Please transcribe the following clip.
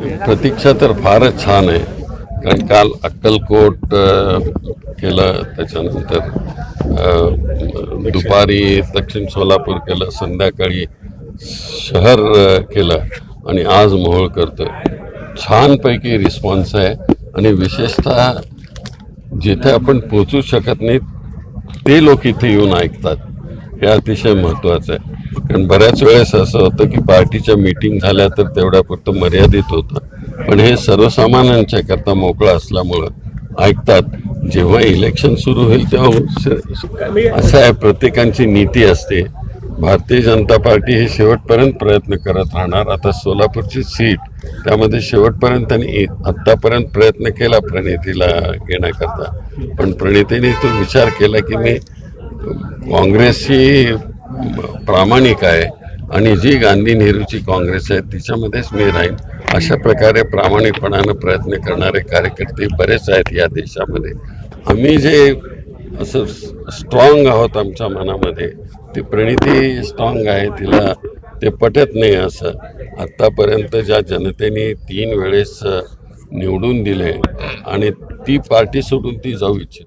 प्रतीक्षा तर फारच छान आहे. कारण काल अक्कलकोट केलं त्याच्यानंतर दुपारी दक्षिण सोलापूर केलं संध्याकाळी शहर केलं आणि आज मोहोळ करतो छानपैकी रिस्पॉन्स आहे. आणि विशेषतः जिथे आपण पोचू शकत नाही ते लोक इथे येऊन ऐकतात. हे अतिशय महत्त्वाचं आहे. कारण बऱ्याच वेळेस असं होतं की पार्टीच्या मीटिंग झाल्या तर तेवढ्यापुरतं मर्यादित होतं. पण हे सर्वसामान्यांच्या करता मोकळं असल्यामुळं ऐकतात जेव्हा इलेक्शन सुरू होईल तेव्हा असं आहे. प्रत्येकांची नीती असते. भारतीय जनता पार्टी हे शेवटपर्यंत प्रयत्न करत राहणार. आता सोलापूरची सीट त्यामध्ये शेवटपर्यंत त्यांनी आत्तापर्यंत प्रयत्न केला प्रणितीला घेण्याकरता. पण प्रणितीने तो विचार केला की मी काँग्रेसची प्रामाणिक आहे आणि जी गांधी नेहरूची काँग्रेस आहे तिच्यामध्येच मी राहीन. अशा प्रकारे प्रामाणिकपणानं प्रयत्न करणारे कार्यकर्ते बरेच आहेत या देशामध्ये. आम्ही जे असं स्ट्रॉंग आहोत आमच्या मनामध्ये ती प्रणिती स्ट्रॉंग आहे तिला ते पटत नाही असं. आत्तापर्यंत ज्या जनतेने तीन वेळेस निवडून दिले आणि ती पार्टी सोडून ती जाऊ इच्छित